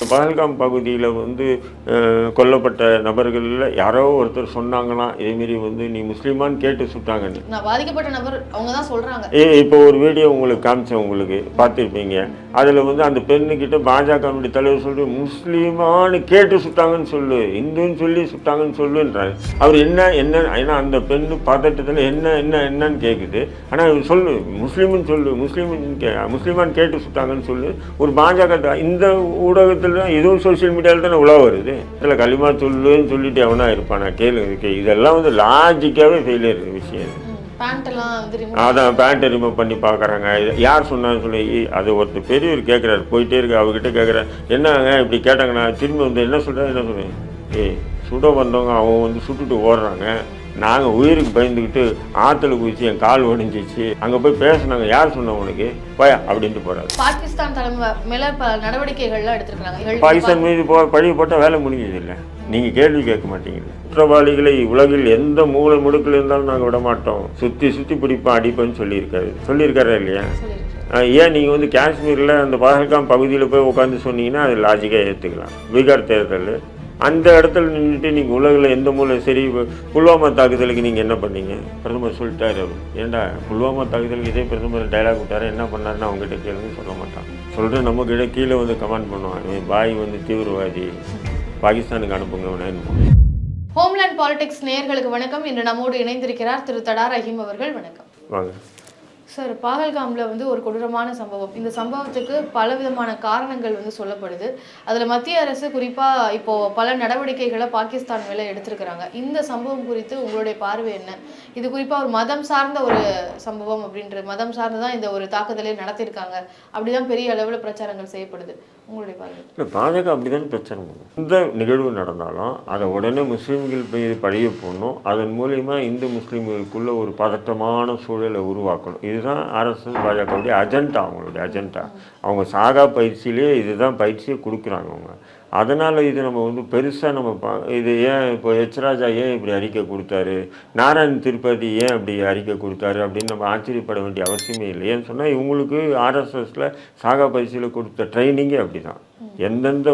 பகல்காம் பகுதியில் வந்து கொல்லப்பட்ட நபர்களில் யாரோ ஒருத்தர் சொன்னாங்கன்னா இதேமாரி வந்து நீ முஸ்லீமான்னு கேட்டு சுட்டாங்கன்னு பாதிக்கப்பட்ட நபர் அவங்க தான் சொல்றாங்க. ஏ இப்போ ஒரு வீடியோ உங்களுக்கு காமிச்சேன் உங்களுக்கு பார்த்துருப்பீங்க. அதில் வந்து அந்த பெண்ணுக்கிட்ட பாஜகவுடைய தலைவர் சொல்லி முஸ்லீமான்னு கேட்டு சுட்டாங்கன்னு சொல்லு இந்துன்னு சொல்லி சுட்டாங்கன்னு சொல்லுன்றாரு. அவர் என்ன என்ன ஏன்னா அந்த பெண்ணு பதட்டத்தில் என்ன என்ன என்னன்னு கேட்குது ஆனால் இவர் சொல்லு முஸ்லீம்னு சொல்லு முஸ்லீம்னு கே முஸ்லீமான்னு கேட்டு சுட்டாங்கன்னு சொல்லு ஒரு பாஜக இந்த ஊடகத்தில் இதுவும் சோஷியல் மீடியாவில் தானே உலா வருது. இதில் களிமா சொல்லுன்னு சொல்லிட்டு எவனா இருப்பானா? கேளு. கே- இதெல்லாம் வந்து லாஜிக்காகவே ஃபெயிலியர் விஷயம். அதான் பேண்ட்டை ரிமூவ் பண்ணி பார்க்குறாங்க யார் சொன்னான்னு சொல்லி அது ஒருத்தர் பெரியவர் கேட்குறாரு போயிட்டே இருக்கு. அவர்கிட்ட கேட்குறேன் என்னங்க இப்படி கேட்டாங்கண்ணா திரும்பி வந்து என்ன சொல்கிறேன் என்ன சொல்றேன் ஏய் சுட வந்தவங்க அவங்க வந்து சுட்டுட்டு ஓடுறாங்க. நாங்கள் உயிருக்கு பயந்துக்கிட்டு ஆற்றுல குதிச்சு என் கால் ஒடிஞ்சிச்சு. அங்கே போய் பேசுனாங்க. யார் சொன்ன உனக்கு? போயா அப்படின்ட்டு போகிறாரு பாகிஸ்தான் தலைமை மேல பல நடவடிக்கைகள்லாம் எடுத்திருக்காங்க. பாகிஸ்தான் மீது போ பழி போட்டால் வேலை முடிஞ்சது இல்லை நீங்கள் கேள்வி கேட்க மாட்டீங்க. குற்றவாளிகளை உலகில் எந்த மூலை முடுக்கில் இருந்தாலும் நாங்கள் விட மாட்டோம். சுற்றி சுற்றி பிடிப்போம் அடிப்போம்னு சொல்லியிருக்காரு. சொல்லியிருக்காரா இல்லையா? ஏன் நீங்கள் வந்து காஷ்மீரில் அந்த பஹல்காம் பகுதியில் போய் உட்காந்து சொன்னீங்கன்னா அது லாஜிக்காக ஏற்றுக்கலாம் பீகார் தேர்தல் அந்த இடத்துல நின்றுட்டு நீங்கள் உலகில் எந்த மூலை சரி புல்வாமா தாக்குதலுக்கு நீங்கள் என்ன பண்ணீங்க? பிரதமர் சொல்லிட்டாரு அவர். ஏன்டா புல்வாமா தாக்குதலுக்கு இதே பிரதமர் டைலாக் விட்டாரு என்ன பண்ணாருன்னு அவங்ககிட்ட கேளுன்னு சொல்ல மாட்டான் சொல்கிற நம்ம கிட்ட கீழே வந்து கமெண்ட் பண்ணுவான் இவன் பாய் வந்து தீவிரவாதி பாகிஸ்தானுக்கு அனுப்புங்க அவனை ஹோம்லேண்ட் பாலிடிக்ஸ் நேயர்களுக்கு வணக்கம். இன்று நம்மோடு இணைந்திருக்கிறார் திரு தடா ரஹீம் அவர்கள். வணக்கம். வாங்க. சார் பாகல்காமில் வந்து ஒரு கொடூரமான சம்பவம். இந்த சம்பவத்துக்கு பல விதமான காரணங்கள் வந்து சொல்லப்படுது. அதில் மத்திய அரசு குறிப்பாக இப்போது பல நடவடிக்கைகளை பாகிஸ்தான் மேலே எடுத்திருக்கிறாங்க. இந்த சம்பவம் குறித்து உங்களுடைய பார்வை என்ன? இது குறிப்பாக ஒரு மதம் சார்ந்த ஒரு சம்பவம் அப்படின்ற மதம் சார்ந்து தான் இந்த ஒரு தாக்குதலே நடத்தியிருக்காங்க. அப்படிதான் பெரிய அளவில் பிரச்சாரங்கள் செய்யப்படுது. உங்களுடைய பார்வை இல்லை பாஜக அப்படிதான் பிரச்சனை. பண்ணும் எந்த நிகழ்வு நடந்தாலும் அதை உடனே முஸ்லீம்கள் மீது பழிய போடணும். அதன் மூலியமா இந்து முஸ்லீம்களுக்குள்ள ஒரு பதட்டமான சூழலை உருவாக்கணும். இதுதான் ஆர்எஸ்எஸ் பாஜகவுடைய அஜெண்டா அவங்களுடைய அஜெண்டா அவங்க சாகா பயிற்சியிலேயே இதுதான் பயிற்சியை கொடுக்குறாங்க அவங்க. அதனால் இது நம்ம வந்து பெருசாக நம்ம பா இது ஏன் இப்போ எச் ராஜா ஏன் இப்படி அறிக்கை கொடுத்தாரு? நாராயண் திருப்பதி ஏன் அப்படி அறிக்கை கொடுத்தாரு? அப்படின்னு நம்ம ஆச்சரியப்பட வேண்டிய அவசியமே இல்லை ஏன்னு சொன்னால் இவங்களுக்கு ஆர்எஸ்எஸில் சாகா பயிற்சியில் கொடுத்த ட்ரைனிங்கே அப்படி தான் எந்தெந்த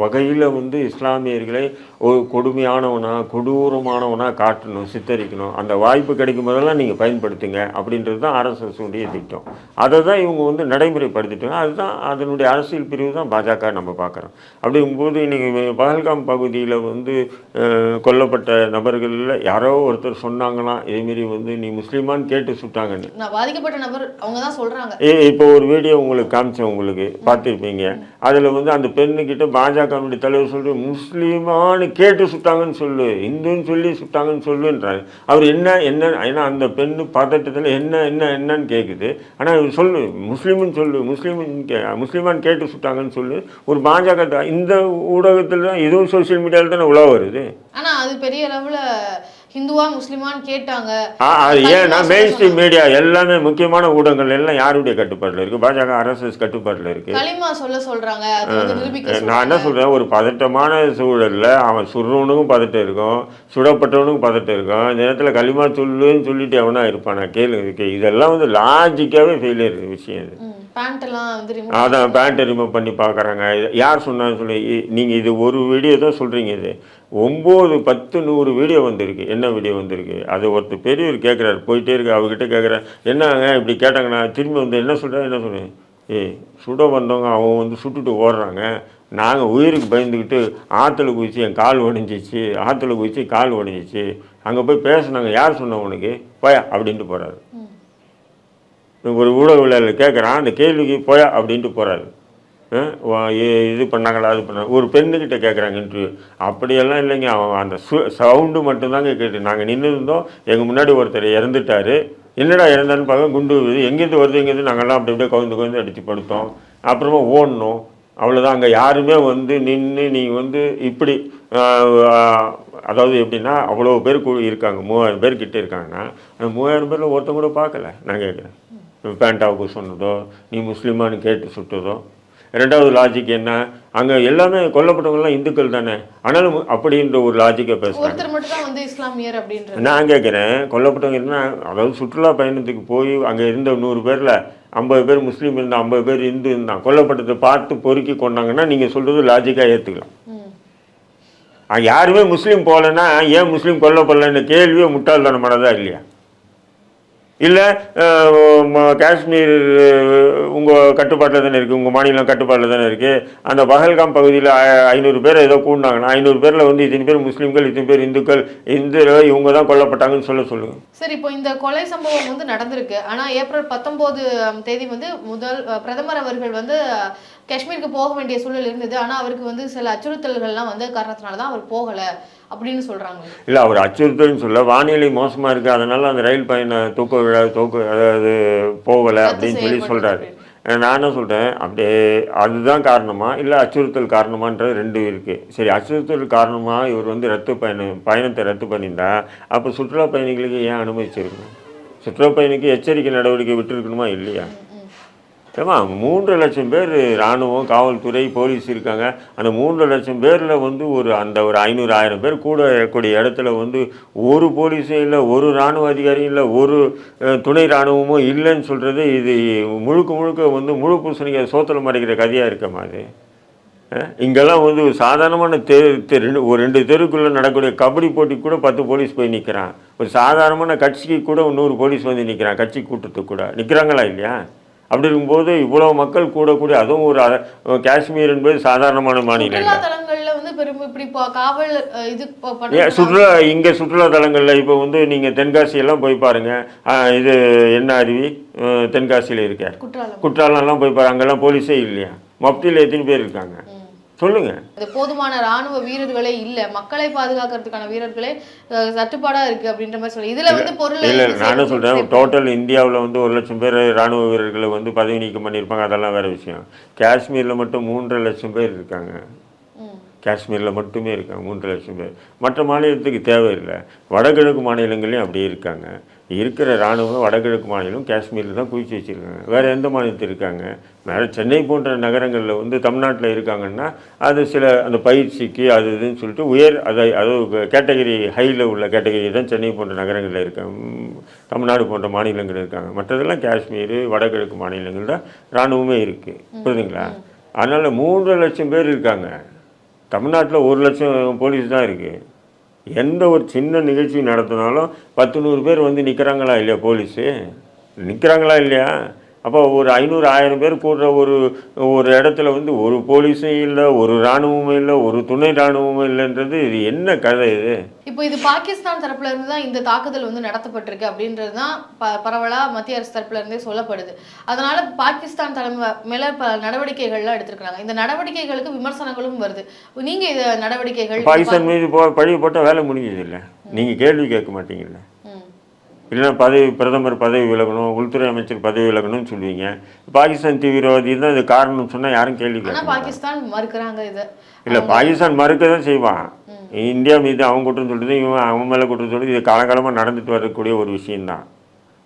வகையில் வந்து இஸ்லாமியர்களை ஒரு கொடுமையானவனா கொடூரமானவனா காட்டணும் சித்தரிக்கணும் அந்த வாய்ப்பு கிடைக்கும் போதெல்லாம் நீங்கள் பயன்படுத்துங்க அப்படின்றது தான் ஆர்எஸ்எஸ் உடைய திட்டம். அதை தான் இவங்க வந்து நடைமுறைப்படுத்திட்டாங்க. அதுதான் அதனுடைய அரசியல் பிரிவு தான் பாஜக நம்ம பார்க்குறோம். அப்படிங்கும்போது இன்னைக்கு பகல்காம் பகுதியில் வந்து கொல்லப்பட்ட நபர்களில் யாரோ ஒருத்தர் சொன்னாங்கன்னா இதேமாரி வந்து நீ முஸ்லீமான்னு கேட்டு சுட்டாங்கன்னு. பாதிக்கப்பட்ட நபர் அவங்க தான் சொல்றாங்க. ஏ இப்போ ஒரு வீடியோ உங்களுக்கு காமிச்சேன் உங்களுக்கு பார்த்துருப்பீங்க. அதில் வந்து அந்த பெண்ணுக்கிட்ட பாஜகவுடைய தலைவர் சொல்லி முஸ்லீமானு கேட்டு சுட்டாங்கன்னு சொல்லு இந்துன்னு சொல்லி சுட்டாங்கன்னு சொல்லுன்றாரு. அவர் என்ன என்ன ஏன்னா அந்த பெண்ணு பதட்டத்தில் என்ன என்ன என்னன்னு கேட்குது ஆனால் இவர் சொல்லு முஸ்லீம்னு சொல்லு முஸ்லீம்னு கே முஸ்லீமான்னு கேட்டு சுட்டாங்கன்னு சொல்லு. ஒரு பாஜக த- இந்த ஊடகத்தில் தான் இதுவும் சோஷியல் மீடியாவில் தானே உலா வருது. ஆனால் அது பெரிய அளவில் ஹிந்துவா முஸ்லிமான்னு கேட்டாங்க. ஏன்னா மெயின் ஸ்ட்ரீம் மீடியா எல்லாமே முக்கியமான ஊடகங்கள் எல்லாம் யாருடைய கட்டுப்பாட்டில் இருக்குது பாஜக ஆர்எஸ்எஸ் கட்டுப்பாட்டில் இருக்குது களிமா சொல்ல சொல்றாங்க. நான் என்ன சொல்கிறேன் ஒரு பதட்டமான சூழலில் அவன் சுடுறவனுக்கும் பதட்டம் இருக்கும் சுடப்பட்டவனுக்கும் பதட்டம் இருக்கும். இந்த நேரத்தில் களிமா சொல்லுன்னு சொல்லிட்டு எவனா இருப்பானா? கேளு கே- இதெல்லாம் வந்து லாஜிக்காகவே ஃபெயிலியர் விஷயம் இது. அதான் பேண்ட்டை ரிமூவ் பண்ணி பார்க்குறாங்க. யார் சொன்னான்னு சொல்லி நீங்கள் இது ஒரு வீடியோ தான் சொல்கிறீங்க இது. ஒம்பது பத்து நூறு வீடியோ வந்திருக்கு. என்ன வீடியோ வந்திருக்கு? அது ஒருத்தர் பெரியவர் கேட்குறாரு. போயிட்டே இருக்கு அவர்கிட்ட கேட்குறேன் என்னங்க இப்படி கேட்டாங்கண்ணா திரும்பி வந்து என்ன சொல்கிறேன் என்ன சொல்கிறேன் ஏய் சுட வந்தவங்க அவங்க வந்து சுட்டுட்டு ஓடுறாங்க. நாங்கள் உயிருக்கு பயந்துக்கிட்டு ஆற்றுல குதிச்சு என் கால் ஒடிஞ்சிச்சு ஆற்றுல குதிச்சு கால் ஒடிஞ்சிச்சு. அங்கே போய் பேசுனாங்க யார் சொன்ன உனக்கு? போயா அப்படின்ட்டு போகிறாரு ஒரு ஊடகவியலாளர் கேட்குறான் அந்த கேள்விக்கு போயா அப்படின்ட்டு போகிறாரு இது பண்ணாங்களா அது பண்ணாங்க ஒரு பெண்ணுக்கிட்ட கேட்குறாங்க இன்டர்வியூ அப்படியெல்லாம் இல்லைங்க அவன் அந்த சு சவுண்டு மட்டும்தாங்க கேட்டு நாங்கள் நின்று இருந்தோம் எங்கள் முன்னாடி ஒருத்தர் இறந்துட்டாரு. என்னடா இறந்தான்னு பார்க்க குண்டு எங்கேருந்து வருது எங்கேருந்து? நாங்கள்லாம் அப்படி அப்படியே கவுந்து கவுந்து அடித்து படுத்தோம். அப்புறமா ஓடணும். அவ்வளோதான் அங்கே யாருமே வந்து நின்று நீ வந்து இப்படி அதாவது எப்படின்னா அவ்வளோ பேர் இருக்காங்க மூவாயிரம் பேர் கிட்ட இருக்காங்கன்னா அந்த மூவாயிரம் பேரில் ஒருத்தன் கூட பார்க்கல நான் கேட்குறேன் பேண்டாவுக்கு சொன்னதோ நீ முஸ்லீமான்னு கேட்டு சுட்டதோ ரெண்டாவது லாஜிக் என்ன? அங்கே எல்லாமே கொல்லப்பட்டவங்கலாம் இந்துக்கள் தானே. ஆனாலும் அப்படின்ற ஒரு லாஜிக்கை பேசுகிறாங்க நான் கேட்குறேன் கொல்லப்பட்டவங்க என்ன அதாவது சுற்றுலா பயணத்துக்கு போய் அங்கே இருந்த நூறு பேரில் ஐம்பது பேர் முஸ்லீம் இருந்தான் ஐம்பது பேர் இந்து இருந்தான் கொல்லப்பட்டதை பார்த்து பொறுக்கி கொண்டாங்கன்னா நீங்கள் சொல்கிறது லாஜிக்காக ஏற்றுக்கலாம் யாருமே முஸ்லீம் போகலன்னா ஏன் முஸ்லீம் கொல்லப்படலன்னு கேள்வியே முட்டாள்தனமானதா இல்லையா? இல்லை காஷ்மீர் உங்கள் கட்டுப்பாட்டில் தானே இருக்குது உங்கள் மாநிலம் கட்டுப்பாட்டில் தானே இருக்குது அந்த பகல்காம் பகுதியில் ஐநூறு பேர் ஏதோ கூடினாங்கன்னா ஐநூறு பேரில் வந்து இத்தனை பேர் முஸ்லீம்கள் இத்தனை பேர் இந்துக்கள் இந்து இவங்க தான் கொல்லப்பட்டாங்கன்னு சொல்ல சொல்லுங்கள் சரி இப்போ இந்த கொலை சம்பவம் வந்து நடந்திருக்கு. ஆனால் ஏப்ரல் பத்தொம்போது தேதி வந்து முதல் பிரதமர் அவர்கள் வந்து காஷ்மீருக்கு போக வேண்டிய சூழல் இருந்தது. ஆனால் அவருக்கு வந்து சில அச்சுறுத்தல்கள்லாம் வந்து காரணத்தினால தான் அவர் போகலை. அப்படின்னு சொல்றாங்க. இல்லை அவர் அச்சுறுத்தல்னு சொல்ல வானிலை மோசமாக இருக்குது அதனால் அந்த ரயில் பயண தூக்க விழா தூக்க அதாவது போகலை அப்படின்னு சொல்லி சொல்கிறாரு நான் என்ன சொல்கிறேன் அப்படியே அதுதான் காரணமா இல்லை அச்சுறுத்தல் காரணமான்றது ரெண்டு இருக்குது சரி அச்சுறுத்தல் காரணமாக இவர் வந்து ரத்து பயணம் பயணத்தை ரத்து பண்ணியிருந்தா அப்போ சுற்றுலா பயணிகளுக்கு ஏன் அனுமதிச்சிருக்கணும்? சுற்றுலா பயணிக்கு எச்சரிக்கை நடவடிக்கை விட்டுருக்கணுமா இல்லையா? ஏமா மூன்று லட்சம் பேர் இராணுவம் காவல்துறை போலீஸ் இருக்காங்க. அந்த மூன்று லட்சம் பேரில் வந்து ஒரு அந்த ஒரு ஐநூறு ஆயிரம் பேர் கூட இருக்கக்கூடிய இடத்துல வந்து ஒரு போலீஸும் இல்லை ஒரு இராணுவ அதிகாரியும் இல்லை ஒரு துணை இராணுவமும் இல்லைன்னு சொல்கிறது இது முழுக்க முழுக்க வந்து முழு பூசணிக்க சோத்தில் மறைக்கிற கதையாக இருக்கமா அது. இங்கெல்லாம் வந்து ஒரு சாதாரணமான தெரு தெரு ரெண்டு- ஒரு ரெண்டு தெருக்குள்ளே நடக்கக்கூடிய கபடி போட்டி கூட பத்து போலீஸ் போய் நிற்கிறான் ஒரு சாதாரணமான கட்சிக்கு கூட நூறு போலீஸ் வந்து நிற்கிறான் கட்சி கூட்டத்துக்கு கூட. நிற்கிறாங்களா இல்லையா? அப்படி இருக்கும்போது இவ்வளோ மக்கள் கூடக்கூடிய அதுவும் ஒரு காஷ்மீர் என்பது சாதாரணமான மாநிலம் சுற்றுலா இங்கே சுற்றுலா தலங்களில் இப்போ வந்து நீங்கள் தென்காசி எல்லாம் போய் பாருங்கள் இது என்ன அருவி? தென்காசியில் இருக்க. குற்றாலம். குற்றாலம்லாம் போய் பாருங்க. அங்கெல்லாம் போலீஸே இல்லையா? மப்தியில் எத்தனை பேர் இருக்காங்க? ம். சொல்லுங்கள் அது போதுமான ராணுவ வீரர்களே இல்ல. மக்களை பாதுகாக்கிறதுக்கான வீரர்களே தட்டுப்பாடா இருக்கு அப்படின்ற மாதிரி சொல்லி. இதுல வந்து பொருள் இல்லை நானும் சொல்கிறேன் டோட்டல் இந்தியாவில் வந்து ஒரு லட்சம் பேர் ராணுவ வீரர்களை வந்து பதவி நீக்கம் பண்ணியிருப்பாங்க. அதெல்லாம் வேறு விஷயம். காஷ்மீரில் மட்டும் மூன்றரை லட்சம் பேர் இருக்காங்க. காஷ்மீரில் மட்டுமே இருக்காங்க மூன்று லட்சம் பேர். மற்ற மாநிலத்துக்கு தேவையில்லை. வடகிழக்கு மாநிலங்களையும் அப்படியே இருக்காங்க. இருக்கிற இராணுவம் வடகிழக்கு மாநிலம் காஷ்மீரில் தான் குவிச்சு வச்சுருக்காங்க. வேறு எந்த மாநிலத்தில் இருக்காங்க? வேறு சென்னை போன்ற நகரங்களில் வந்து தமிழ்நாட்டில் இருக்காங்கன்னா அது சில அந்த பயிற்சிக்கு அது இதுன்னு சொல்லிட்டு உயர் அதை அதாவது கேட்டகரி ஹையில் உள்ள கேட்டகரி தான் சென்னை போன்ற நகரங்களில் இருக்காங்க. தமிழ்நாடு போன்ற மாநிலங்கள் இருக்காங்க. மற்றதெல்லாம் காஷ்மீர் வடகிழக்கு மாநிலங்கள் தான் இராணுவமே இருக்குது புரியுதுங்களா? அதனால் மூன்று லட்சம் பேர் இருக்காங்க. தமிழ்நாட்டில் ஒரு லட்சம் போலீஸ் தான் இருக்குது எந்த ஒரு சின்ன நிகழ்ச்சி நடத்தினாலும் பத்து நூறு பேர் வந்து நிற்கிறாங்களா இல்லையா போலீஸு? நிற்கிறாங்களா இல்லையா? அப்போ ஒரு ஐநூறு ஆயிரம் பேர் கூடுற ஒரு ஒரு இடத்துல வந்து ஒரு போலீஸும் இல்லை ஒரு இராணுவமும் இல்லை ஒரு துணை இராணுவமும் இல்லைன்றது இது என்ன கதை இது? இப்போ இது பாகிஸ்தான் தரப்புல இருந்து தான் இந்த தாக்குதல் வந்து நடத்தப்பட்டிருக்கு அப்படின்றது தான் ப பரவலா மத்திய அரசு தரப்புல இருந்தே சொல்லப்படுது. அதனால பாகிஸ்தான் தலைமை மேல பல நடவடிக்கைகள்லாம் எடுத்திருக்காங்க இந்த நடவடிக்கைகளுக்கு விமர்சனங்களும் வருது. நீங்க இந்த நடவடிக்கைகள் பாகிஸ்தான் மீது போ பழி போட்டால் வேலை முடிஞ்சது இல்லை? நீங்கள் கேள்வி கேட்க மாட்டீங்கல்ல. இல்லைன்னா பதவி பிரதமர் பதவி விலகணும் உள்துறை அமைச்சர் பதவி விலகணும்னு சொல்லுவீங்க. பாகிஸ்தான் தீவிரவாதி தான் இது காரணம் சொன்னால் யாரும் கேள்வி. பாகிஸ்தான் மறுக்கிறாங்க இதை. இல்லை பாகிஸ்தான் மறுக்க தான் செய்வான். இந்தியா மீது அவன் குற்றம் சொல்றது இவன் அவன் மேலே குற்றம் சொல்றது இது காலகாலமாக நடந்துட்டு வரக்கூடிய ஒரு விஷயம்தான்.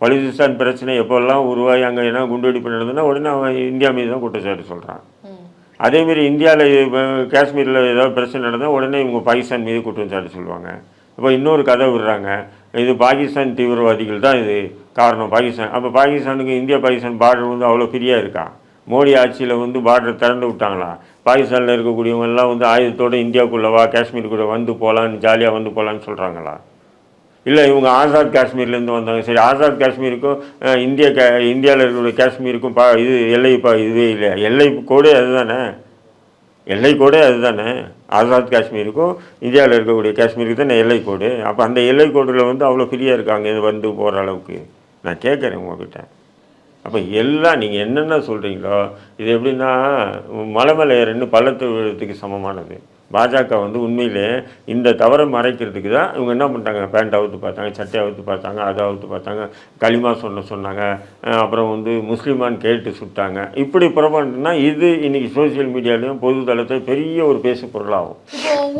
பலுசிஸ்தான் பிரச்சனை எப்போல்லாம் உருவாகி அங்கே என்ன குண்டுவெடிப்பு நடந்ததுன்னா உடனே அவன் இந்தியா மீது தான் குற்றச்சாட்டு சொல்கிறான். அதேமாரி இந்தியாவில் காஷ்மீரில் ஏதாவது பிரச்சனை நடந்தால் உடனே இவங்க பாகிஸ்தான் மீது குற்றம் சாட்டு சொல்லுவாங்க. இப்போ இன்னொரு கதை விடுறாங்க. இது பாகிஸ்தான் தீவிரவாதிகள் தான் இது காரணம் பாகிஸ்தான். அப்போ பாகிஸ்தானுக்கு இந்தியா பாகிஸ்தான் பார்டர் வந்து அவ்வளோ ஃப்ரீயாக இருக்கா? மோடி ஆட்சியில் வந்து பார்டர் திறந்து விட்டாங்களா? பாகிஸ்தானில் இருக்கக்கூடியவங்கெல்லாம் வந்து ஆயுதத்தோடு இந்தியாவுக்குள்ளவா வா கூட வந்து போகலான்னு ஜாலியாக வந்து போகலான்னு சொல்கிறாங்களா இல்லை இவங்க ஆசாத் காஷ்மீர்லேருந்து வந்தாங்க. சரி ஆசாத் காஷ்மீருக்கும் இந்திய கா இந்தியாவில் இருக்கக்கூடிய காஷ்மீருக்கும் பா இது எல்லை பா இதுவே இல்லை எல்லை கோடே அதுதானே? எல்லை கோடே அதுதானே? ஆசாத் காஷ்மீருக்கும் இந்தியாவில் இருக்கக்கூடிய காஷ்மீருக்கு தானே எல்லை கோடு? அப்போ அந்த எல்லை கோடில் வந்து அவ்வளோ ஃப்ரீயாக இருக்காங்க இது வந்து போகிற அளவுக்கு. நான் கேட்குறேன் உங்ககிட்ட. அப்போ எல்லாம் நீங்கள் என்னென்ன சொல்கிறீங்களோ இது எப்படின்னா மலை மேலே ரெண்டு பள்ளத்து விழுறதுக்கு சமமானது. பாஜக வந்து உண்மையிலே இந்த தவறை மறைக்கிறதுக்கு தான் இவங்க என்ன பண்ணிட்டாங்க? பேண்ட் அவுத்து பார்த்தாங்க சட்டை அவுத்து பார்த்தாங்க அதை அவுத்து பார்த்தாங்க களிமா சொல்ல சொன்னாங்க அப்புறம் வந்து முஸ்லீமான் கேட்டு சுட்டாங்க. இப்படி புறப்பாட்டுனா இது இன்னைக்கு சோஷியல் மீடியாலையும் பொது தளத்தில் பெரிய ஒரு பேசு பொருளாகும்.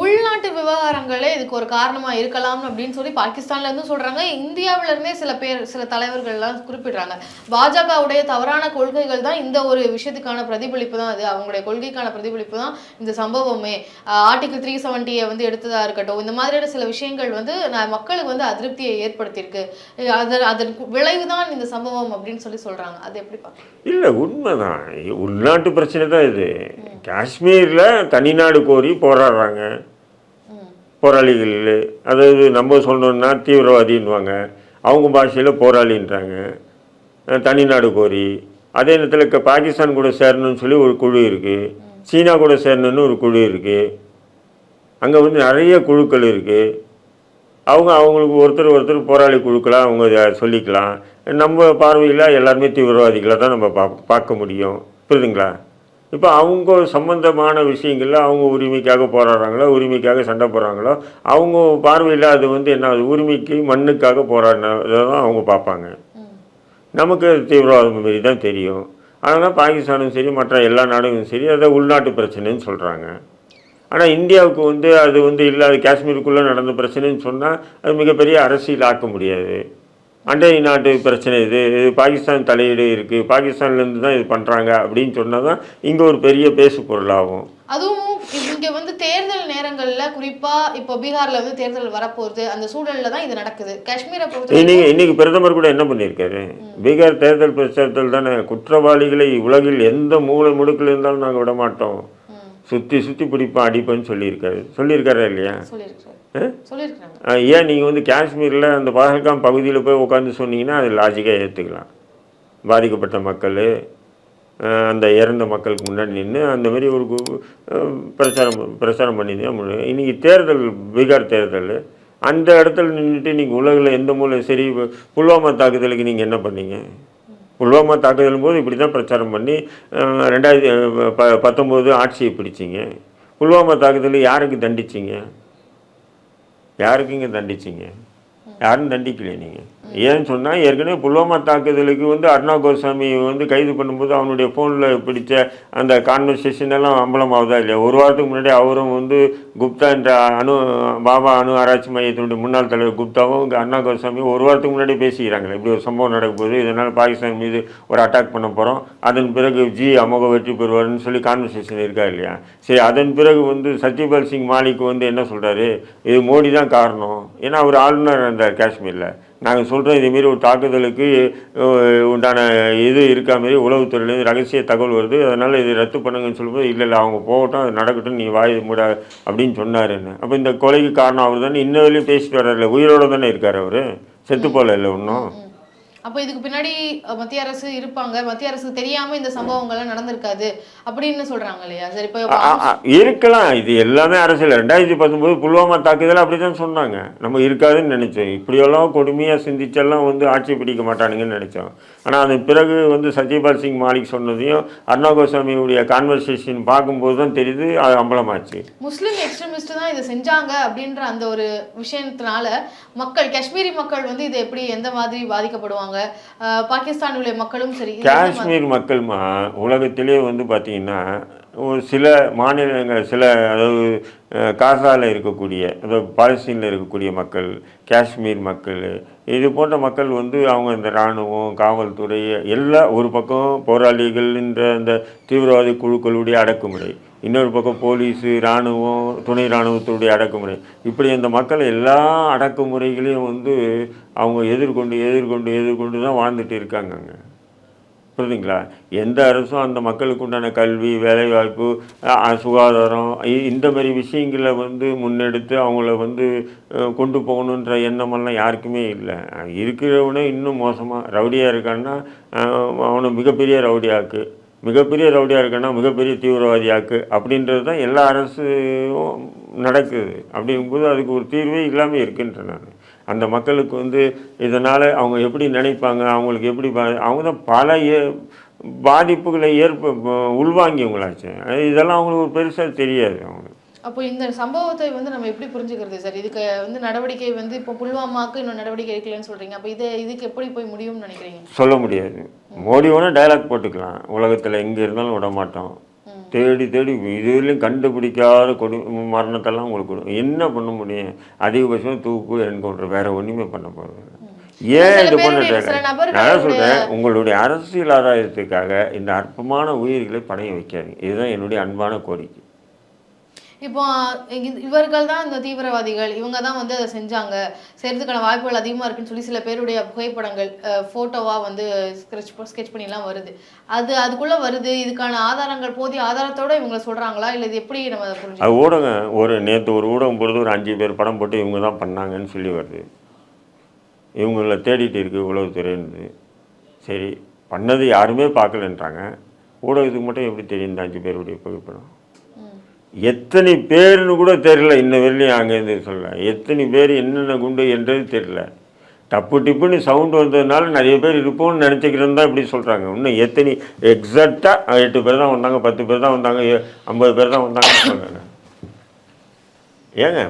உள்நாட்டு விவகாரங்களே இதுக்கு ஒரு காரணமாக இருக்கலாம் அப்படின்னு சொல்லி பாகிஸ்தான்ல இருந்து சொல்றாங்க. இந்தியாவில இருந்தே சில பேர் சில தலைவர்கள்லாம் குறிப்பிடுறாங்க. பாஜகவுடைய தவறான கொள்கைகள் தான் இந்த ஒரு விஷயத்துக்கான பிரதிபலிப்பு தான். அது அவங்களுடைய கொள்கைக்கான பிரதிபலிப்பு தான் இந்த சம்பவமே. ஆர்டிகல் த்ரீ செவன்ட்டியை வந்து எடுத்ததா இருக்கட்டும் இந்த மாதிரியான சில விஷயங்கள் வந்து நான் மக்களுக்கு வந்து அதிருப்தியை ஏற்படுத்தியிருக்கு. அதன் அதன் விளைவுதான் இந்த சம்பவம் அப்படின்னு சொல்லி சொல்றாங்க. அது எப்படி பார்க்க இல்லை உண்மைதான். உள்நாட்டு பிரச்சனை தான் இது. காஷ்மீரில் தனிநாடு கோரி போராடுறாங்க. போராளிகள் அதாவது நம்ம சொல்லணும்னா தீவிரவாதின்வாங்க அவங்க பாஷையில் போராளின்றாங்க. தனிநாடு கோரி. அதே நேரத்தில் பாகிஸ்தான் கூட சேரணும்னு சொல்லி ஒரு குழு இருக்குது சீனா கூட சேரணும்னு ஒரு குழு இருக்குது அங்கே வந்து நிறைய குழுக்கள் இருக்குது அவங்க அவங்களுக்கு ஒருத்தர் ஒருத்தர் போராளி குழுக்களாக அவங்க சொல்லிக்கலாம். நம்ம பார்வையில் எல்லாருமே தீவிரவாதிகளை தான் நம்ம பா பார்க்க முடியும். புரியுதுங்களா? இப்போ அவங்க சம்பந்தமான விஷயங்களில் அவங்க உரிமைக்காக போராடுறாங்களோ உரிமைக்காக சண்டை போடுறாங்களோ அவங்க பார்வையில் அது வந்து என்ன? உரிமைக்கு மண்ணுக்காக போராடினதை தான் அவங்க பார்ப்பாங்க. நமக்கு தீவிரவாதம் மாரி தான் தெரியும். அதனால் பாகிஸ்தானும் சரி மற்ற எல்லா நாடுகளும் சரி அதை உள்நாட்டு பிரச்சனைன்னு சொல்கிறாங்க ஆனால் இந்தியாவுக்கு வந்து அது வந்து இல்லை அது காஷ்மீருக்குள்ளே நடந்த பிரச்சனைன்னு சொன்னால் அது மிகப்பெரிய அரசியல் ஆக்க முடியாது. அண்டை நாட்டு பிரச்சனை இது இது பாகிஸ்தான் தலையீடு இருக்குது பாகிஸ்தான்லேருந்து தான் இது பண்ணுறாங்க அப்படின்னு சொன்னால் தான் இங்கே ஒரு பெரிய பேசு பொருளாகும் அதுவும் இங்க வந்து தேர்தல் நேரங்கள்ல குறிப்பா இப்போ பீகார்ல வந்து தேர்தல் வரப்போகுது அந்த சூழல்ல தான் இது நடக்குது. காஷ்மீரை பொறுத்த இன்னைக்கு இன்னைக்கு பிரதமர் கூட என்ன பண்ணியிருக்காரு? பீகார் தேர்தல் பிரச்சாரத்தில் தானே குற்றவாளிகளை உலகில் எந்த மூலை முடுக்கில் இருந்தாலும் நாங்கள் விட மாட்டோம். சுற்றி சுற்றி பிடிப்போம் அடிப்பேன்னு சொல்லியிருக்காரு. சொல்லியிருக்காரா இல்லையா? ஏன் நீங்கள் வந்து காஷ்மீரில் அந்த பஹல்காம் பகுதியில் போய் உட்காந்து சொன்னீங்கன்னா அது லாஜிக்காக ஏற்றுக்கலாம் பாதிக்கப்பட்ட மக்கள் அந்த இறந்த மக்களுக்கு முன்னாடி நின்று அந்த மாதிரி ஒரு பிரச்சாரம் பிரச்சாரம் பண்ணி தான் முடியும் இன்றைக்கி தேர்தல் பீகார் தேர்தல் அந்த இடத்துல நின்றுட்டு நீங்கள் உலகில் எந்த மூலை சரி புல்வாமா தாக்குதலுக்கு நீங்கள் என்ன பண்ணீங்க? புல்வாமா தாக்குதலும் போது இப்படி தான் பிரச்சாரம் பண்ணி ரெண்டாயிரத்தி ப பத்தொம்போது ஆட்சியை பிடிச்சிங்க. புல்வாமா தாக்குதல் யாருக்கு தண்டிச்சிங்க? யாருக்குங்க தண்டிச்சிங்க? யாரும் தண்டிக்கலையே நீங்கள் ஏன்னு சொன்னால் ஏற்கனவே புல்வாமா தாக்குதலுக்கு வந்து அருணா கோஸ்வாமி வந்து கைது பண்ணும்போது அவனுடைய ஃபோனில் பிடிச்ச அந்த கான்வர்சேஷன் எல்லாம் அம்பலமாகுதா இல்லையா? ஒரு வாரத்துக்கு முன்னாடி அவரும் வந்து குப்தா என்ற அணு பாபா அணு ஆராய்ச்சி மையத்தினுடைய முன்னாள் தலைவர் குப்தாவும் அருணா கோஸ்வாமி ஒரு வாரத்துக்கு முன்னாடி பேசிக்கிறாங்களே. இப்படி ஒரு சம்பவம் நடக்க போகுது. இதனால் பாகிஸ்தான் மீது ஒரு அட்டாக் பண்ண போகிறோம் அதன் பிறகு ஜி அமோக வெற்றி பெறுவார்னு சொல்லி கான்வர்சேஷன் இருக்கா இல்லையா? சரி அதன் பிறகு வந்து சத்யபால் சிங் மாலிக் வந்து என்ன சொல்கிறாரு இது மோடி தான் காரணம். ஏன்னா அவர் ஆளுநர் இருந்தார் காஷ்மீரில். நாங்கள் சொல்கிறோம் இதேமாரி ஒரு தாக்குதலுக்கு உண்டான இது இருக்கா மாரி உளவுத்துறையிலேருந்து ரகசிய தகவல் வருது. அதனால் இது ரத்து பண்ணுங்கன்னு சொல்லும்போது இல்லை இல்லை அவங்க போகட்டும் அது நடக்கட்டும் நீ வாய் மூட அப்படின்னு சொன்னாருன்னு அப்போ இந்த கொலைக்கு காரணம் அவர் தானே. இன்ன வரையும் பேசிட்டு வர்றாருல உயிரோட தானே இருக்கார் அவர். செத்து போகல இல்லை ஒன்றும். அப்போ இதுக்கு பின்னாடி மத்திய அரசு இருப்பாங்க. மத்திய அரசு தெரியாம இந்த சம்பவங்கள்லாம் நடந்திருக்காது அப்படின்னு சொல்றாங்க இல்லையா? சரி இப்போ இருக்கலாம். இது எல்லாமே அரசியல். ரெண்டாயிரத்தி பத்தொம்போது புல்வாமா தாக்குதல் அப்படி தான் சொன்னாங்க. நம்ம இருக்காதுன்னு நினச்சோம். இப்படியெல்லாம் கொடுமையாக சிந்திச்செல்லாம் வந்து ஆட்சி பிடிக்க மாட்டானுங்கன்னு நினச்சோம். ஆனால் அதன் பிறகு வந்து சத்யபால் சிங் மாலிக் சொன்னதையும் அருணா கோஸ்வாமியுடைய கான்வர்சேஷன் பார்க்கும்போது தான் தெரியுது அது அம்பலமாச்சு. முஸ்லிம் எக்ஸ்ட்ரீமிஸ்ட் தான் இதை செஞ்சாங்க அப்படின்ற அந்த ஒரு விஷயத்தினால மக்கள் காஷ்மீரி மக்கள் வந்து இதை எப்படி எந்த மாதிரி பாதிக்கப்படுவாங்க அஹ், பாகிஸ்தான் உள்ள மக்களும் சரி காஷ்மீர் மக்கள்மா உலகத்திலே வந்து பார்த்தீங்கன்னா ஒரு சில மாநிலங்கள் சில அதாவது காசால இருக்கக்கூடிய அதாவது பாலஸ்தீனில் இருக்கக்கூடிய மக்கள் காஷ்மீர் மக்கள் இது போன்ற மக்கள் வந்து அவங்க இந்த இராணுவம் காவல்துறை எல்லா ஒரு பக்கம் போராளிகள்ன்ற அந்த தீவிரவாதி குழுக்களுடைய அடக்குமுறை. இன்னொரு பக்கம் போலீஸு இராணுவம் துணை இராணுவத்துடைய அடக்குமுறை. இப்படி அந்த மக்கள் எல்லா அடக்குமுறைகளையும் வந்து அவங்க எதிர்கொண்டு எதிர்கொண்டு எதிர்கொண்டு தான் வாழ்ந்துட்டு இருக்காங்க அங்கே புரியுதுங்களா எந்த அரசும் அந்த மக்களுக்கு உண்டான கல்வி வேலைவாய்ப்பு சுகாதாரம் இந்த மாதிரி விஷயங்களை வந்து முன்னெடுத்து அவங்கள வந்து கொண்டு போகணுன்ற எண்ணமெல்லாம் யாருக்குமே இல்லை. இருக்கிறவனே இன்னும் மோசமாக ரவுடியாக இருக்கான்னா அவனை மிகப்பெரிய ரவுடியாக்கு. மிகப்பெரிய ரவுடியாக இருக்கேன்னா மிகப்பெரிய தீவிரவாதியாக்கு அப்படின்றது தான் எல்லா அரசும் நடக்குது. அப்படிங்கும்போது அதுக்கு ஒரு தீர்வே இல்லாமல் இருக்குன்றேன். நான் அந்த மக்களுக்கு வந்து இதனால் அவங்க எப்படி நினைப்பாங்க? அவங்களுக்கு எப்படி அவங்க தான் பல ஏ பாதிப்புகளை ஏற்ப உள்வாங்கியவங்களாச்சு. இதெல்லாம் அவங்களுக்கு ஒரு பெருசாக தெரியாது அவங்க. அப்போ இந்த சம்பவத்தை வந்து நம்ம எப்படி புரிஞ்சுக்கிறது சார்? இதுக்கு வந்து நடவடிக்கை வந்து இப்போ புல்வாமாக்கு இன்னும் நடவடிக்கை எடுக்கலன்னு சொல்றீங்க. அப்போ இது இதுக்கு எப்படி போய் முடியும்னு நினைக்கிறீங்க? சொல்ல முடியாது. மோடி வேணால் டைலாக் போட்டுக்கலாம். உலகத்தில் எங்கே இருந்தாலும் விட மாட்டோம். தேடி தேடி இதுலேயும் கண்டுபிடிக்காத கொடு மரணத்தெல்லாம் உங்களுக்கு என்ன பண்ண முடியும்? அதிகபட்சம் தூக்கு என்கவுண்டர் வேற ஒன்றுமே பண்ண போகிறது ஏன் இது பண்ண பேருடைய- சில dialogue? நபர்களுடைய- நான் சொல்கிறேன் உங்களுடைய அரசியல் ஆதாயத்துக்காக இந்த அற்பமான உயிர்களை பணைய வைக்காதீங்க. இதுதான் என்னுடைய அன்பான கோரிக்கை. இப்போ இவர்கள் தான் இந்த தீவிரவாதிகள். இவங்க தான் வந்து அதை செஞ்சாங்க. செய்யறதுக்கான வாய்ப்புகள் அதிகமாக இருக்குன்னு சொல்லி சில பேருடைய புகைப்படங்கள் ஃபோட்டோவாக வந்து ஸ்கெட்ச் ஸ்கெட்ச் பண்ணிலாம் வருது. அது அதுக்குள்ளே வருது. இதுக்கான ஆதாரங்கள் போதிய ஆதாரத்தோட இவங்க சொல்கிறாங்களா இல்லை இது எப்படி நம்ம அதை ஊடகம் ஒரு நேற்று ஒரு ஊடகம் பொறுத்து ஒரு அஞ்சு பேர் படம் போட்டு இவங்க தான் பண்ணாங்கன்னு சொல்லி வருது. இவங்கள தேடிட்டு இருக்கு உளவுத்துறைன்னு சரி பண்ணது யாருமே பார்க்கலன்றாங்க. ஊடகத்துக்கு மட்டும் எப்படி தெரியும் இந்த அஞ்சு பேருடைய புகைப்படம். எத்தனை பேருன்னு கூட தெரியல இன்ன வரையிலையும் அங்கேருந்து சொல்ல எத்தனை பேர் என்னென்ன குண்டு என்றது தெரியல. டப்பு டிப்புன்னு சவுண்டு வந்ததுனால நிறைய பேர் இருப்போம்னு நினச்சிக்கிறேன்னு தான் இப்படி சொல்கிறாங்க இன்னும் எத்தனை எக்ஸாக்டாக எட்டு பேர் தான் வந்தாங்க பத்து பேர் தான் வந்தாங்க ஏ- ஐம்பது பேர் தான் வந்தாங்கன்னு சொல்கிறாங்க ஏங்க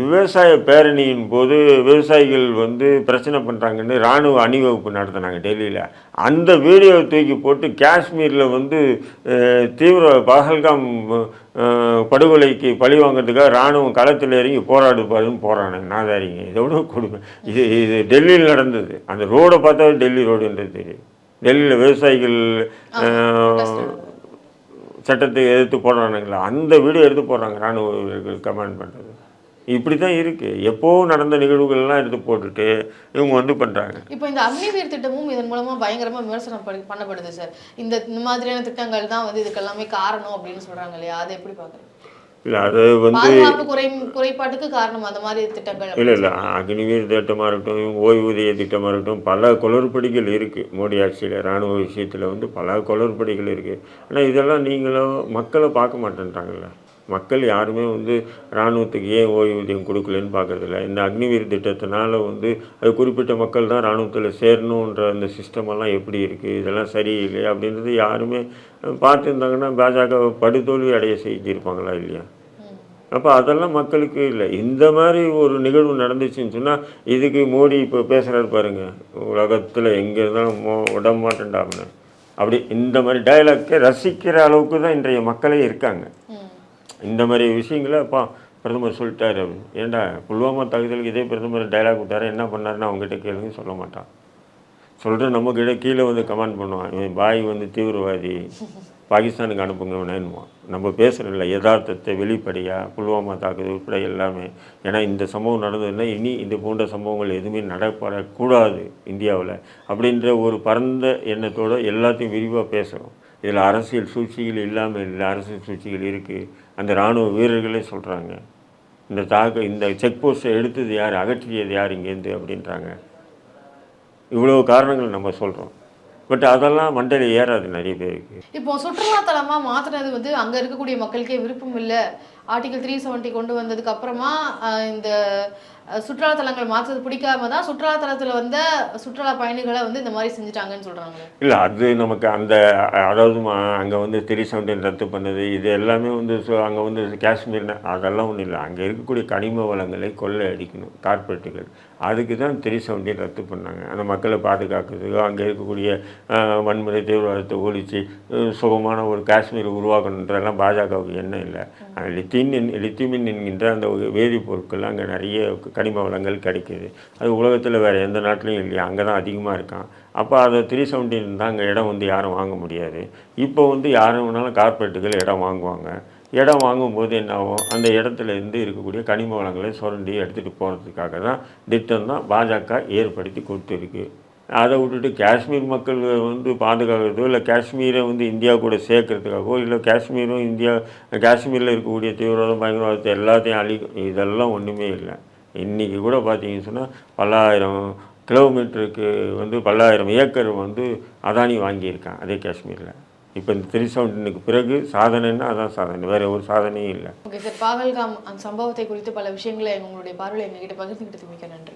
விவசாய பேரணியின் போது விவசாயிகள் வந்து பிரச்சனை பண்ணுறாங்கன்னு இராணுவ அணிவகுப்பு நடத்தினாங்க டெல்லியில். அந்த வீடியோவை தூக்கி போட்டு காஷ்மீரில் வந்து தீவிர பகல்காம் படுகொலைக்கு பழி வாங்குறதுக்காக இராணுவம் களத்தில் இறங்கி போராடுப்பாருன்னு போகிறானுங்க நாதாரிங்க இதோட கொடுமை. இது இது டெல்லியில் நடந்தது. அந்த ரோடை பார்த்தா டெல்லி ரோடுன்றது தெரியும் டெல்லியில் விவசாயிகள் சட்டத்தை எதிர்த்து போடுறானுங்களா? அந்த வீடியோ எடுத்து போடுறாங்க ராணுவ கமாண்ட் கமெண்ட் பண்ணுறது இப்படி தான் இருக்குது எப்போ நடந்த நிகழ்வுகள்லாம் எடுத்து போட்டுட்டு இவங்க வந்து பண்ணுறாங்க இப்போ இந்த அக்னிவீர் திட்டமும் இதன் மூலமாக பயங்கரமாக விமர்சனம் பண்ணப்படுது சார். இந்த இந்த மாதிரியான திட்டங்கள் தான் வந்து இதுக்கெல்லாமே காரணம் அப்படின்னு சொல்கிறாங்க இல்லையா? அதை எப்படி பாக்குறீங்க இல்லை அது வந்து குறை குறைபாட்டுக்கு காரணம் அந்த மாதிரி திட்டங்கள். இல்லை இல்லை அக்னிவீர் திட்டமாக இருக்கட்டும் ஓய்வூதிய திட்டமாக இருக்கட்டும் பல குளறுபடிகள் இருக்குது மோடி ஆட்சியில் இராணுவ விஷயத்தில் வந்து பல குளறுபடிகள் இருக்குது ஆனால் இதெல்லாம் நீங்களும் மக்களை பார்க்க மாட்டேன்றாங்கல்ல. மக்கள் யாருமே வந்து இராணுவத்துக்கு ஏன் ஓய்வூதியம் கொடுக்கலன்னு பார்க்குறதில்ல. இந்த அக்னிவீர் திட்டத்தினால வந்து அது குறிப்பிட்ட மக்கள் தான் இராணுவத்தில் சேரணுன்ற அந்த சிஸ்டமெல்லாம் எப்படி இருக்குது இதெல்லாம் சரியில்லை அப்படின்றது யாருமே பார்த்துருந்தாங்கன்னா பாஜக படுதோல்வி அடைய செஞ்சுருப்பாங்களா இல்லையா? அப்போ அதெல்லாம் மக்களுக்கு இல்லை. இந்த மாதிரி ஒரு நிகழ்வு நடந்துச்சுன்னு சொன்னால் இதுக்கு மோடி இப்போ பேசுகிறாரு பாருங்கள் உலகத்தில் எங்கே இருந்தாலும் மோ விட மாட்டேன்டாமனு அப்படி இந்த மாதிரி டயலாக்கை ரசிக்கிற அளவுக்கு தான் இன்றைய மக்களே இருக்காங்க. இந்த மாதிரி விஷயங்களை பா பிரதமர் சொல்லிட்டாரு. ஏன்டா புல்வாமா தாக்குதலுக்கு இதே பிரதமர் டயலாக் விட்டார் என்ன பண்ணாருன்னு அவங்ககிட்ட கேளுங்க சொல்ல மாட்டான். சொல்கிற நம்மக்கிட்ட கீழே வந்து கமெண்ட் பண்ணுவான். இவன் பாய் வந்து தீவிரவாதி. பாகிஸ்தானுக்கு அனுப்புங்க இவனேன்னுவான் நம்ம பேசுகிறதில்ல யதார்த்தத்தை வெளிப்படையாக புல்வாமா தாக்குதல் உட்பட எல்லாமே. ஏன்னா இந்த சம்பவம் நடந்ததுன்னா இனி இந்த போன்ற சம்பவங்கள் எதுவுமே நடப்படக்கூடாது இந்தியாவில். அப்படின்ற ஒரு பரந்த எண்ணத்தோடு எல்லாத்தையும் விரிவாக பேசுகிறோம் இதில் அரசியல் சூழ்ச்சிகள் இல்லாமல் இல்லை அரசியல் சூழ்ச்சிகள் இருக்குது அந்த இராணுவ வீரர்களே சொல்கிறாங்க இந்த தாக்க இந்த செக் போஸ்ட்டை எடுத்தது யார் அகற்றியது யார் இங்கேருந்து அப்படின்றாங்க. இவ்வளோ காரணங்கள் நம்ம சொல்கிறோம் பட் அதெல்லாம் மண்டையில் ஏறாது நிறைய பேருக்கு. இப்போ சுற்றுலாத்தலமாக மாற்றினது வந்து அங்கே இருக்கக்கூடிய மக்களுக்கே விருப்பம் இல்லை. ஆர்டிகல் த்ரீ செவன்ட்டி கொண்டு வந்ததுக்கு அப்புறமா இந்த அஹ், சுற்றுலா தலங்கள் மாற்றுறது பிடிக்காம தான் சுற்றுலா தலத்துல வந்த சுற்றுலா பயணிகளை வந்து இந்த மாதிரி செஞ்சுட்டாங்கன்னு சொல்றாங்க இல்லை அது நமக்கு அந்த அதாவது அங்கே வந்து த்ரீ செவன்டீன் ரத்து பண்ணது இது எல்லாமே வந்து அங்கே வந்து காஷ்மீர்னு அதெல்லாம் ஒன்றும் இல்லை. அங்கே இருக்கக்கூடிய கனிம வளங்களை கொள்ளை அடிக்கணும் கார்பரேட்டுகள். அதுக்கு தான் த்ரீ செவன்டீன் ரத்து பண்ணாங்க. அந்த மக்களை பாதுகாக்கிறதுக்கோ அங்கே இருக்கக்கூடிய வன்முறை தீவிரவாதத்தை ஒழித்து சுகமான ஒரு காஷ்மீர் உருவாக்கணுன்றதெல்லாம் பாஜகவுக்கு எண்ணம் இல்லை. லித்திமின் லித்திமின் என்கின்ற அந்த ஒரு வேதிப்பொருட்கள் அங்கே நிறைய கனிம வளங்கள் கிடைக்கிது. அது உலகத்தில் வேறு எந்த நாட்டிலையும் இல்லையா? அங்கே தான் அதிகமாக இருக்கான். அப்போ அதை த்ரீ செவன்டீன் தான் அங்கே இடம் வந்து யாரும் வாங்க முடியாது. இப்போ வந்து யாரும் வேணாலும் கார்பரேட்டுகள் இடம் வாங்குவாங்க. இடம் வாங்கும்போது என்ன ஆகும்? அந்த இடத்துல இருந்து இருக்கக்கூடிய கனிம வளங்களை சுரண்டி எடுத்துகிட்டு போகிறதுக்காக தான் திட்டம் தான் பாஜக ஏற்படுத்தி கொடுத்துருக்கு. அதை விட்டுட்டு காஷ்மீர் மக்கள் வந்து பாதுகாக்கிறதோ இல்லை காஷ்மீரை வந்து இந்தியா கூட சேர்க்கறதுக்காகவோ இல்லை காஷ்மீரும் இந்தியா காஷ்மீரில் இருக்கக்கூடிய தீவிரவாதம் பயங்கரவாதத்தை எல்லாத்தையும் அழிக்கும் இதெல்லாம் ஒன்றுமே இல்லை. இன்றைக்கி கூட பார்த்தீங்கன்னு சொன்னால் பல்லாயிரம் கிலோமீட்டருக்கு வந்து பல்லாயிரம் ஏக்கர் வந்து அதானி வாங்கியிருக்கான் அதே காஷ்மீரில். இப்போ இந்த த்ரீ செவன்டீனுக்கு பிறகு சாதனைன்னா அதான் சாதனை வேறு ஒரு சாதனையும் இல்லை. ஓகே சார் பாகல்காம் அந்த சம்பவத்தை குறித்து பல விஷயங்களை உங்களுடைய பார்வையில் எங்ககிட்ட பகிர்ந்துக்கிட்டு மிக்க நன்றி.